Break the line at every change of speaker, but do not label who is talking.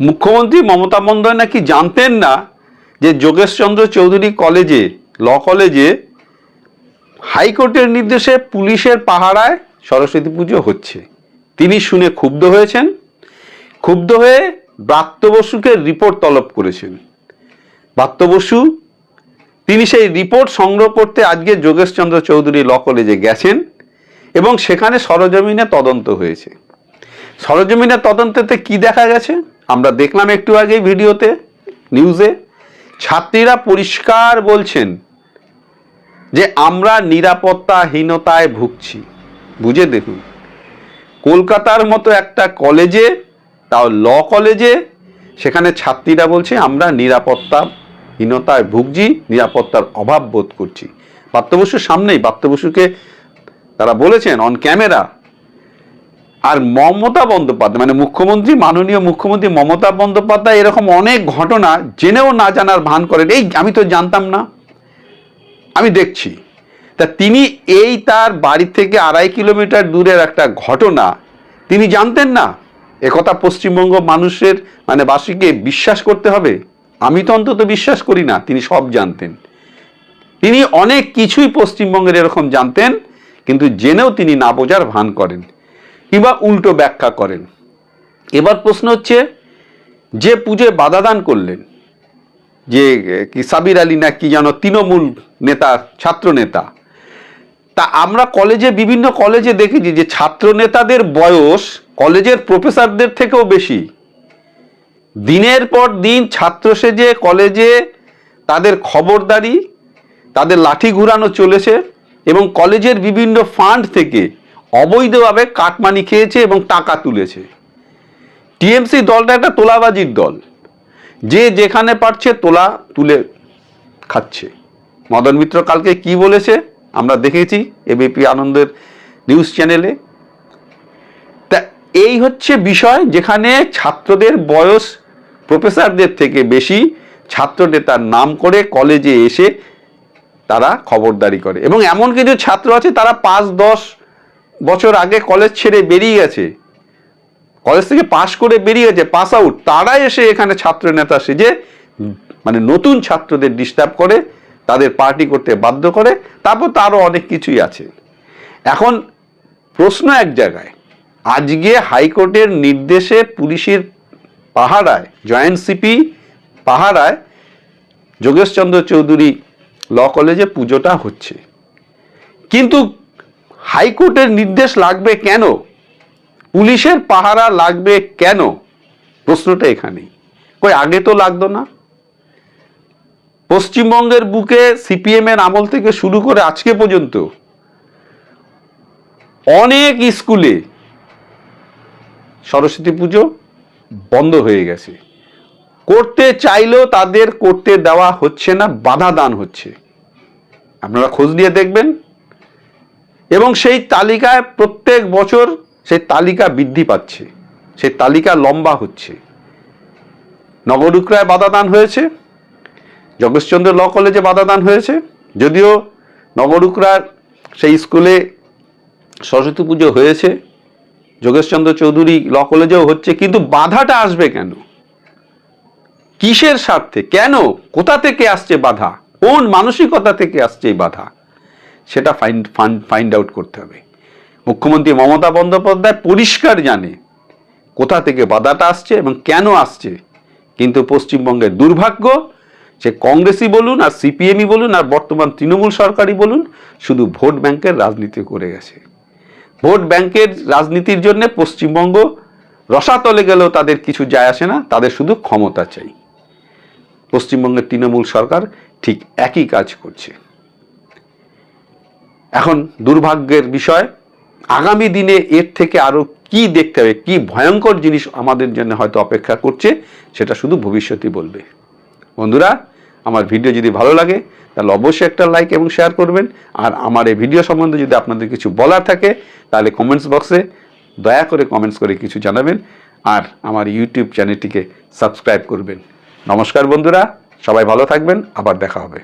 মুখ্যমন্ত্রী মমতা বন্দ্যোপাধ্যায় নাকি জানতেন না যে যোগেশচন্দ্র চৌধুরী কলেজে, ল কলেজে হাইকোর্টের নির্দেশে পুলিশের পাহারায় সরস্বতী পুজো হচ্ছে। তিনি শুনে ক্ষুব্ধ হয়েছেন। ক্ষুব্ধ হয়ে ব্রাত্য বসুকে রিপোর্ট তলব করেছেন। ব্রাত্য বসু, তিনি সেই রিপোর্ট সংগ্রহ করতে আজকে যোগেশচন্দ্র চৌধুরী ল কলেজে গেছেন এবং সেখানে সরজমিনে তদন্ত হয়েছে। সরজমিনের তদন্তেতে কি দেখা গেছে? আমরা দেখলাম একটু আগে ভিডিওতে, নিউজে, ছাত্রীরা পরিষ্কার বলছেন যে আমরা নিরাপত্তাহীনতায় ভুগছি। বুঝে দেখুন, কলকাতার মতো একটা কলেজে, তাও ল কলেজে, সেখানে ছাত্রীরা বলছে, আমরা নিরাপত্তাহীনতায় ভুগছি, নিরাপত্তার অভাব বোধ করছি। বাত্যবসুর সামনেই, বাত্যবসুকে তারা বলেছেন অন ক্যামেরা আর মমতা বন্দ্যোপাধ্যায় মানে মুখ্যমন্ত্রী, মাননীয় মুখ্যমন্ত্রী মমতা বন্দ্যোপাধ্যায় এরকম অনেক ঘটনা জেনেও না জানার ভান করেন। এই আমি তো জানতাম না। আমি দেখছি। তা তিনি এই তার বাড়ি থেকে আড়াই কিলোমিটার দূরের একটা ঘটনা, তিনি জানতেন না? একথা পশ্চিমবঙ্গ মানুষের মানে বাসীকে বিশ্বাস করতে হবে? আমি তো অন্তত বিশ্বাস করি না, তিনি সব জানতেন। তিনি অনেক কিছুই পশ্চিমবঙ্গের এরকম জানতেন, কিন্তু জেনেও তিনি না বোঝার ভান করেন। কিংবা উল্টো ব্যাখ্যা করেন। এবার প্রশ্ন হচ্ছে, যে পুজোয় বাধাদান করলেন, যে কি সাবির আলী না কি যেন তৃণমূল নেতা, ছাত্র নেতা, তা আমরা কলেজে, বিভিন্ন কলেজে দেখেছি যে ছাত্র নেতাদের বয়স কলেজের প্রফেসরদের থেকেও বেশি। দিনের পর দিন ছাত্র সেজে কলেজে তাদের খবরদারি, তাদের লাঠি ঘুরানো চলেছে এবং কলেজের বিভিন্ন ফান্ড থেকে অবৈধভাবে কাটমানি খেয়েছে এবং টাকা তুলেছে। টিএমসি দলটা একটা তোলাবাজির দল। যে যেখানে পারছে তোলা, তুলে খাচ্ছে। মদন মিত্র কালকে কি বলেছে? আমরা দেখেছি এবিপি আনন্দের নিউজ চ্যানেলে। তা এই হচ্ছে বিষয় যেখানে ছাত্রদের বয়স প্রফেসরদের থেকে বেশি ছাত্র নেতার নাম করে কলেজে এসে তারা খবরদারি করে। এবং এমন কিছু ছাত্র আছে, তারা পাঁচ, দশ বছর আগে কলেজ ছেড়ে বেরিয়ে গেছে। কলেজ থেকে পাশ করে বেরিয়ে গেছে পাস আউট তারা এসে এখানে ছাত্র নেতা সেজে মানে নতুন ছাত্রদের ডিস্টার্ব করে, তাদের পার্টি করতে বাধ্য করে, তারপর তারও অনেক কিছুই আছে। এখন প্রশ্ন এক জায়গায়, আজকে হাইকোর্টের নির্দেশে পুলিশের পাহারায়, জয়েন্ট সিপি পাহারায় যোগেশচন্দ্র চৌধুরী ল কলেজে পুজোটা হচ্ছে। কিন্তু হাইকোর্টের নির্দেশ লাগবে কেন? পুলিশের পাহারা লাগবে কেন? প্রশ্নটা এখানেই। কই, আগে তো লাগতো না। পশ্চিমবঙ্গের বুকে সিপিএম এর আমল থেকে শুরু করে আজকে পর্যন্ত অনেক স্কুলে সরস্বতী পুজো বন্ধ হয়ে গেছে। করতে চাইলেও তাদের করতে দেওয়া হচ্ছে না, বাধা দান হচ্ছে। আপনারা খোঁজ নিয়ে দেখবেন। এবং সেই তালিকায় প্রত্যেক বছর সেই তালিকা বৃদ্ধি পাচ্ছে, সেই তালিকা লম্বা হচ্ছে। নগরুকরায় বাধাদান হয়েছে জগেশচন্দ্র ল কলেজে বাধাদান হয়েছে, যদিও নগরুকরার সেই স্কুলে সরস্বতী পুজো হয়েছে, যোগেশচন্দ্র চৌধুরী ল কলেজেও হচ্ছে, কিন্তু বাধাটা আসবে কেন? কিসের স্বার্থে? কেন? কোথা থেকে আসছে বাধা? কোন মানসিকতা থেকে আসছে এই বাধা? সেটা ফাইন্ড ফান্ড ফাইন্ড আউট করতে হবে। মুখ্যমন্ত্রী মমতা বন্দ্যোপাধ্যায় পরিষ্কার জানে কোথা থেকে বাধাটা আসছে এবং কেন আসছে। কিন্তু পশ্চিমবঙ্গের দুর্ভাগ্য সে কংগ্রেসই বলুন আর সিপিএমই বলুন আর বর্তমান তৃণমূল সরকারই বলুন, শুধু ভোট ব্যাংকের রাজনীতি করে গেছে। ভোট ব্যাংকের রাজনীতির জন্য পশ্চিমবঙ্গ রসাতলে গেলেও তাদের কিছু যায় আসে না, তাদের শুধু ক্ষমতা চাই। পশ্চিমবঙ্গের তৃণমূল সরকার ঠিক একই কাজ করছে। এখন দুর্ভাগ্যের বিষয়, আগামী দিনে এর থেকে আরও কি দেখতে হবে, কি ভয়ঙ্কর জিনিস আমাদের জন্য হয়তো অপেক্ষা করছে, সেটা শুধু ভবিষ্যতই বলবে। বন্ধুরা, আমার ভিডিও যদি ভালো লাগে, তাহলে অবশ্যই একটা লাইক এবং শেয়ার করবেন। আর আমার এই ভিডিও সম্বন্ধে যদি আপনাদের কিছু বলার থাকে, তাহলে কমেন্টস বক্সে দয়া করে কমেন্টস করে কিছু জানাবেন। আর আমার ইউটিউব চ্যানেলটিকে সাবস্ক্রাইব করবেন। নমস্কার বন্ধুরা, সবাই ভালো থাকবেন, আবার দেখা হবে।